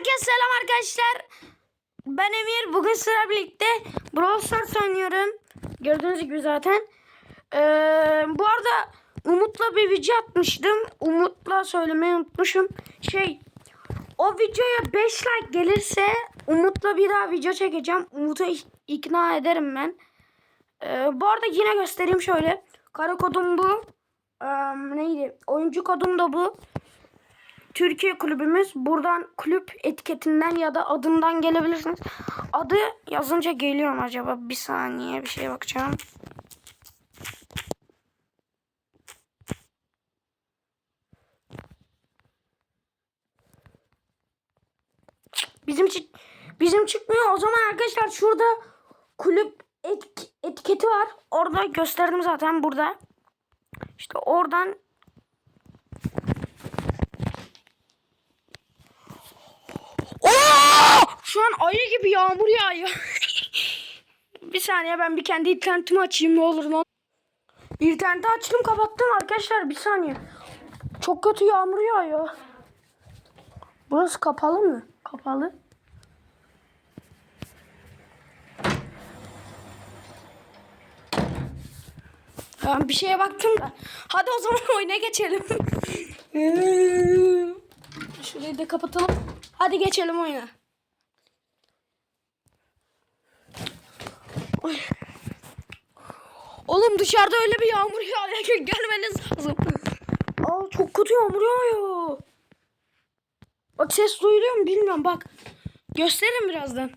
Herkese selam arkadaşlar. Ben Emir. Bugün sizlerle birlikte Brawl Stars oynuyorum. Gördüğünüz gibi zaten. Ee, bu arada Umut'la bir video atmıştım. Umut'la söylemeyi unutmuşum. Şey o videoya 5 like gelirse Umut'la bir daha video çekeceğim. Umut'u ik- ikna ederim ben. Ee, bu arada yine göstereyim şöyle. Kara kodum bu. Ee, neydi? Oyuncu kodum da bu. Türkiye kulübümüz. Buradan kulüp etiketinden ya da adından gelebilirsiniz. Adı yazınca geliyor mu acaba? Bir saniye bir şeye bakacağım. Bizim çı- bizim çıkmıyor. O zaman arkadaşlar şurada kulüp et- etiketi var. Orada gösterdim zaten burada. İşte oradan Oo! Şu an ayı gibi yağmur yağıyor. bir saniye ben bir kendi internetimi açayım ne olur lan. İnterneti açtım kapattım arkadaşlar bir saniye. Çok kötü yağmur yağıyor. Burası kapalı mı? Kapalı. Ben bir şeye baktım da. Hadi o zaman oyuna geçelim. Şurayı da kapatalım. Hadi geçelim oyuna. Oy. Oğlum dışarıda öyle bir yağmur yağıyor ki gelmeniz lazım. Aa çok kötü yağmur yağıyor. Bak ses duyuluyor mu bilmiyorum bak. Gösteririm birazdan.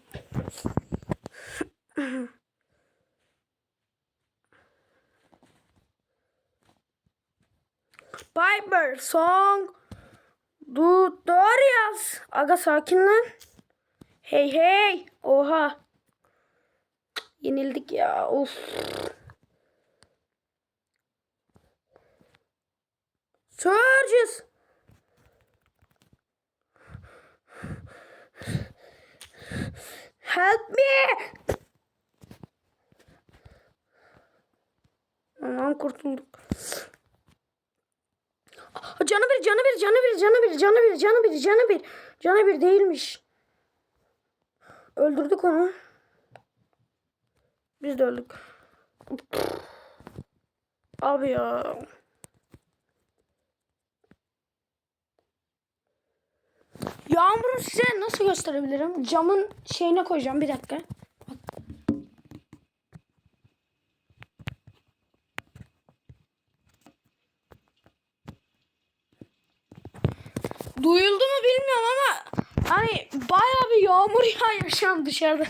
Piper song Tutorials. Aga sakin lan. Hey hey. Oha. Yenildik ya. Of. Surges. Help me. Aman kurtulduk. Canı bir, canı bir, canı bir, canı bir, canı bir, canı bir, canı bir. Canı bir değilmiş. Öldürdük onu. Biz de öldük. Abi ya. Yağmuru size nasıl gösterebilirim? Camın şeyine koyacağım bir dakika. Duyuldu mu bilmiyorum ama hani bayağı bir yağmur yağıyor şu an dışarıda.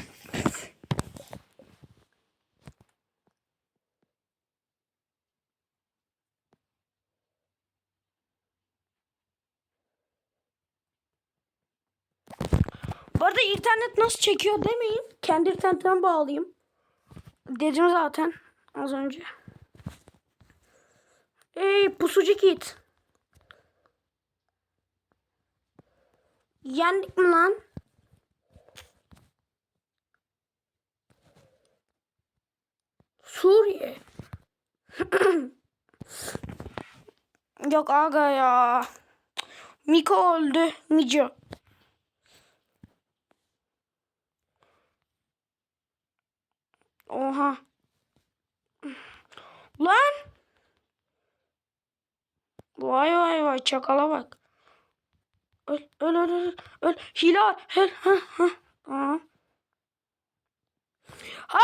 Bu arada internet nasıl çekiyor demeyin. Kendi internetten bağlayayım. Dedim zaten az önce. Ey pusucu kit. Yendik mi lan? Suriye. Yok aga ya. Miko öldü. Mico. Oha. Lan. Vay vay vay çakala bak. Öl öl öl öl. öl. Hile. Öl. Ha, ha. Tamam. Ha.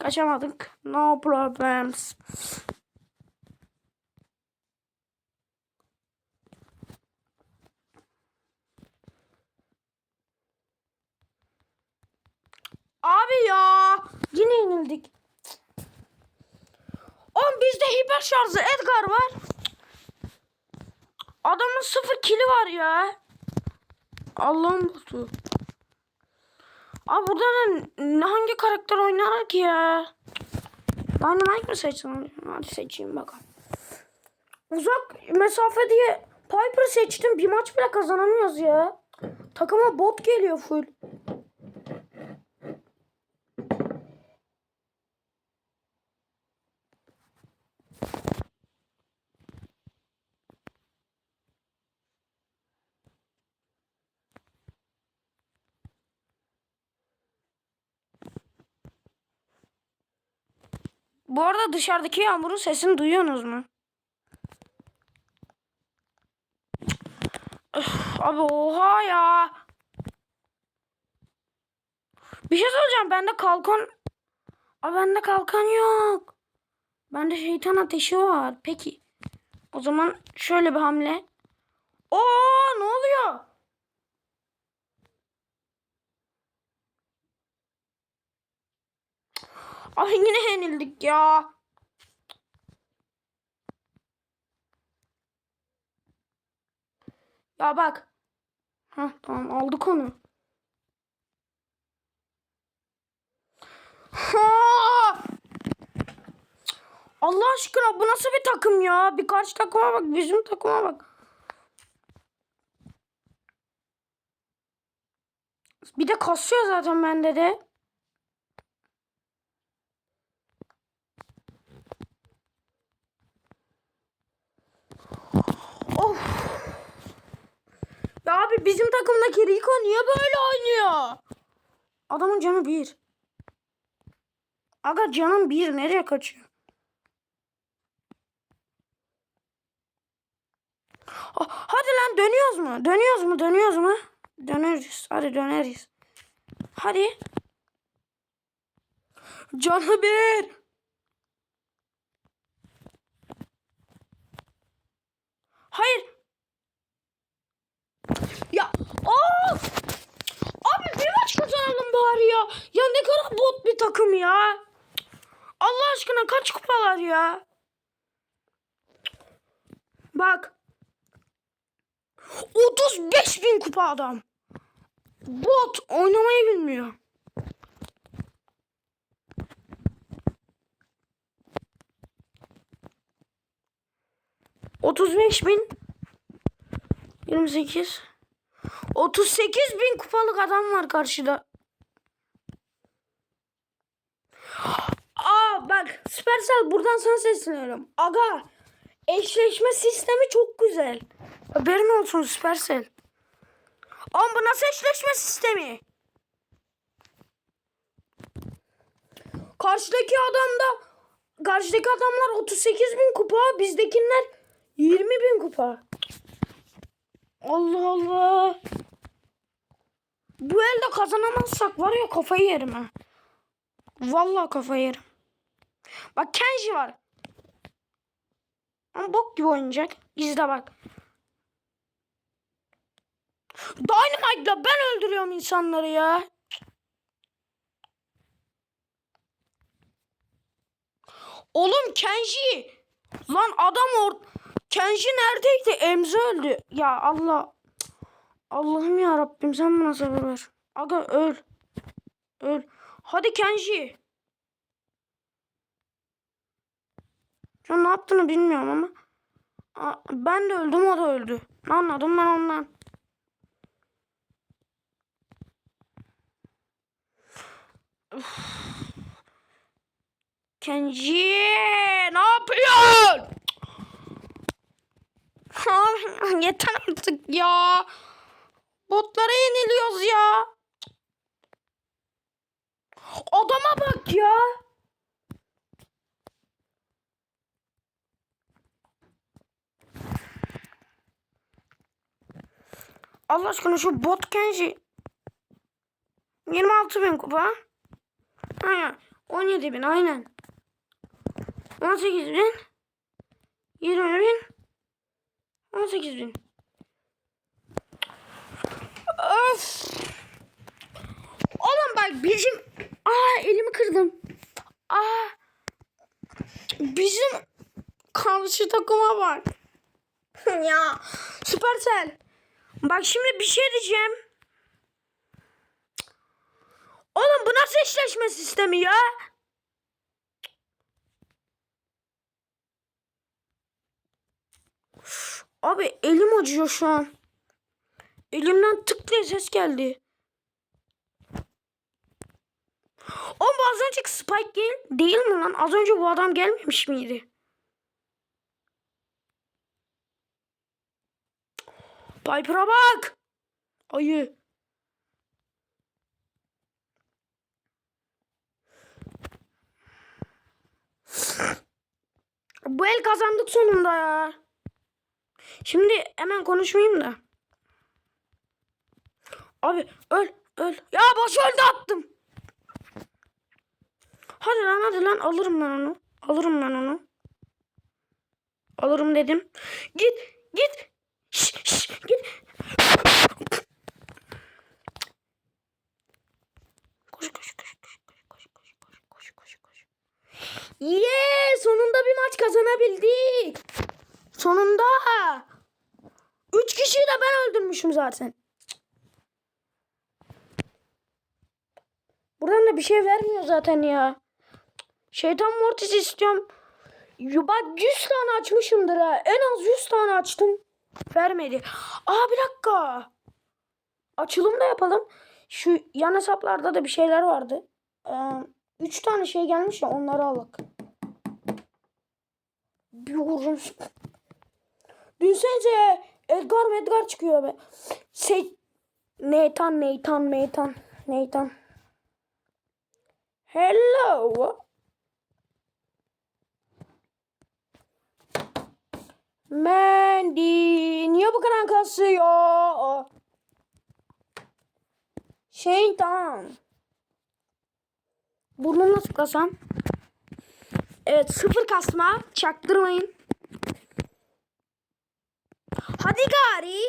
Kaçamadık. No problems. Abi ya. Yine yenildik. Oğlum bizde hiper şarjı Edgar var. Adamın sıfır kili var ya. Allah'ım botu. Abi burada ne, hangi karakter oynar ki ya? Dynamite mi seçsem? Hadi seçeyim bakalım. Uzak mesafe diye Piper seçtim. Bir maç bile kazanamıyoruz ya. Takıma bot geliyor full. Bu arada dışarıdaki yağmurun sesini duyuyorsunuz mu? Öf, abi oha ya. Bir şey söyleyeceğim. Bende kalkan... Abi bende kalkan yok. Bende şeytan ateşi var. Peki. O zaman şöyle bir hamle. Oo ne oluyor? Ay yine yenildik ya. Ya bak. Hah tamam aldık onu. Ha! Allah aşkına bu nasıl bir takım ya? Bir karşı takıma bak, bizim takıma bak. Bir de kasıyor zaten bende de. Ya abi bizim takımdaki Rico niye böyle oynuyor? Adamın canı bir. Aga canım bir nereye kaçıyor? Ah, Hadi lan dönüyoruz mu? Dönüyoruz mu? Dönüyoruz mu? Döneriz. Hadi döneriz. Hadi. Canı bir. Hayır. Ya of! Abi bir maç kazanalım bari ya. Ya ne kadar bot bir takım ya. Allah aşkına kaç kupalar ya. Bak. 35 bin kupa adam. Bot oynamayı bilmiyor. Otuz beş bin. Yirmi sekiz. Otuz sekiz bin kupalık adam var karşıda. Aa bak Supercell buradan sana sesleniyorum. Aga eşleşme sistemi çok güzel. Haberin olsun Supercell. Oğlum bu nasıl eşleşme sistemi? Karşıdaki adamda karşıdaki adamlar 38 bin kupa bizdekiler 20 bin kupa. Allah Allah. Bu elde kazanamazsak var ya kafayı yerim ha. Vallahi kafayı yerim. Bak Kenji var. Ama bok gibi oynayacak. İzle bak. Dynamite'la ben öldürüyorum insanları ya. Oğlum Kenji. Lan adam or... Kenji neredeydi? Emze öldü. Ya Allah. Allah'ım ya Rabbim sen bana sabır ver. Aga öl. Öl. Hadi Kenji. An ne yaptığını bilmiyorum ama. Ben de öldüm o da öldü. Ne anladım ben ondan. Kenji ne yapıyorsun? Yeter artık ya. Botlara yeniliyoruz ya. Adama bak ya. Allah aşkına şu bot Kenji. 26 bin kupa. Aynen. 17 bin aynen. 18 bin. 20 bin. 18 bin. Öf. Oğlum bak bizim... Aa elimi kırdım. Aa. Bizim karşı takıma bak. ya Supercell. Bak şimdi bir şey diyeceğim. Oğlum bu nasıl eşleşme sistemi ya? Abi elim acıyor şu an. Elimden tık diye ses geldi. Oğlum bu az önceki Spike değil, değil mi lan? Az önce bu adam gelmemiş miydi? Piper'a bak. Ayı. Bu el kazandık sonunda ya. Şimdi hemen konuşmayayım da. Abi öl öl. Ya boş öldü attım. Hadi lan hadi lan alırım ben onu. Alırım ben onu. Alırım dedim. Git git. Şş, şş, git. Koş koş koş koş koş koş koş koş koş koş. Yeah, sonunda bir maç kazanabildik. Sonunda. Üç kişiyi de ben öldürmüşüm zaten. Buradan da bir şey vermiyor zaten ya. Şeytan Mortis istiyorum. Bak 100 tane açmışımdır ha. En az 100 tane açtım. Vermedi. Aa bir dakika. Açılım da yapalım. Şu yan hesaplarda da bir şeyler vardı. 3 tane şey gelmiş ya onları alak. Bir vururum. Düşünsenize Edgar Medgar çıkıyor be. Şey Nathan Nathan Nathan Nathan. Hello. Mandy niye bu kadar kasıyor? Şeytan. Burnumla tıklasam. Evet sıfır kasma. Çaktırmayın. Hadi gari.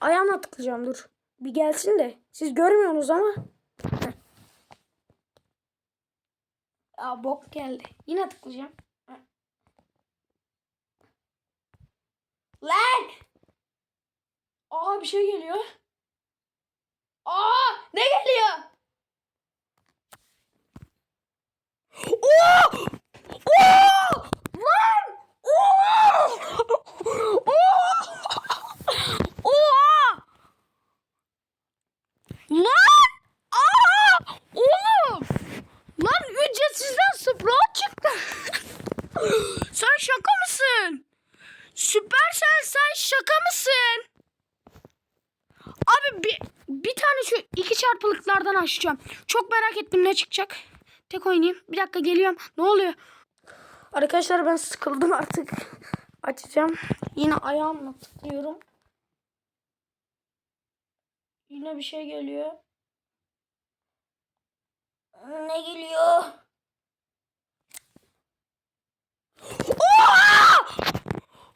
Ayağımla tıklayacağım dur. Bir gelsin de. Siz görmüyorsunuz ama. Heh. Aa bok geldi. Yine tıklayacağım. Heh. Lan! Aa bir şey geliyor. Aa ne geliyor? Oo! Oo! Lan! Oo! Oha! Lan! Aa! Oğlum! Lan ücretsizden Sprout çıktı. sen şaka mısın? Süpersel sen şaka mısın? Abi bir, bir tane şu iki çarpılıklardan açacağım. Çok merak ettim ne çıkacak. Tek oynayayım. Bir dakika geliyorum. Ne oluyor? Arkadaşlar ben sıkıldım artık. Açacağım. Yine ayağımla tıklıyorum. Yine bir şey geliyor. Ne geliyor? Oha!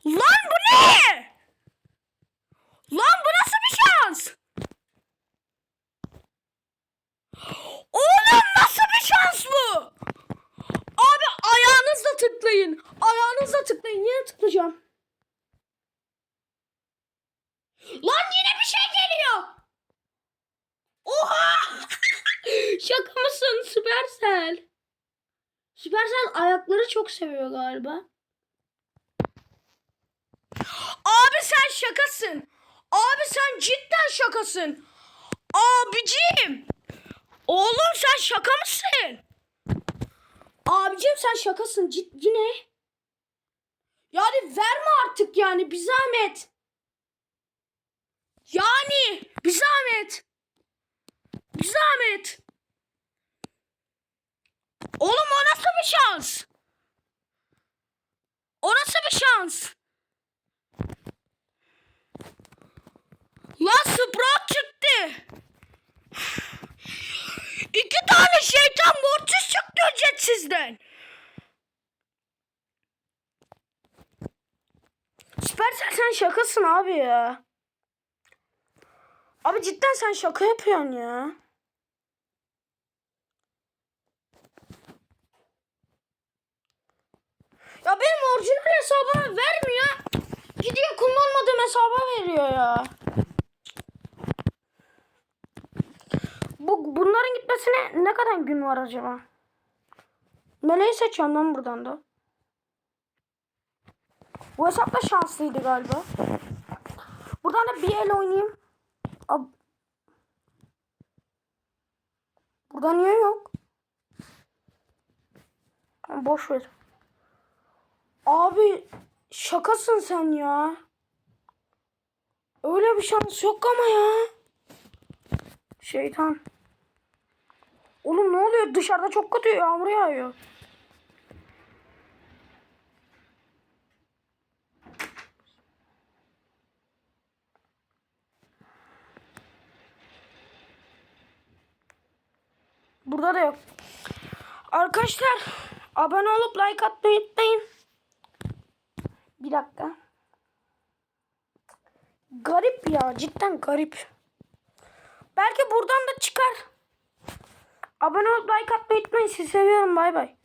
Lan bu ne? Lan bu nasıl bir şans? Oğlum nasıl bir şans bu? Abi ayağınızla tıklayın. Ayağınızla tıklayın. Yine tıklayacağım. Lan yine bir şey geliyor. Oha! Şaka mısın Süpersel? Süpersel ayakları çok seviyor galiba. Abi sen şakasın. Abi sen cidden şakasın. Abicim. Oğlum sen şaka mısın? Abicim sen şakasın ciddi ne? Yani verme artık yani bir zahmet. Yani bir zahmet. Bir zahmet. Oğlum o nasıl bir şans? O nasıl bir şans? Lan Sprout çıktı. İki tane şeytan mortis çıktı ücretsizden. Süpersel sen şakasın abi ya. Abi cidden sen şaka yapıyorsun ya. Ya benim orijinal hesabıma vermiyor. Gidiyor kullanmadığım hesaba veriyor ya. Bu bunların gitmesine ne kadar gün var acaba? Meleği seçiyorum ben buradan da. Bu hesap da şanslıydı galiba. Buradan da bir el oynayayım. Ab Burada niye yok? Boş ver. Abi şakasın sen ya. Öyle bir şans yok ama ya. Şeytan. Oğlum ne oluyor? Dışarıda çok kötü yağmur yağıyor. Burada da yok. Arkadaşlar abone olup like atmayı unutmayın. Bir dakika. Garip ya cidden garip. Belki buradan da çıkar. Abone olup like atmayı unutmayın. Sizi seviyorum bay bay.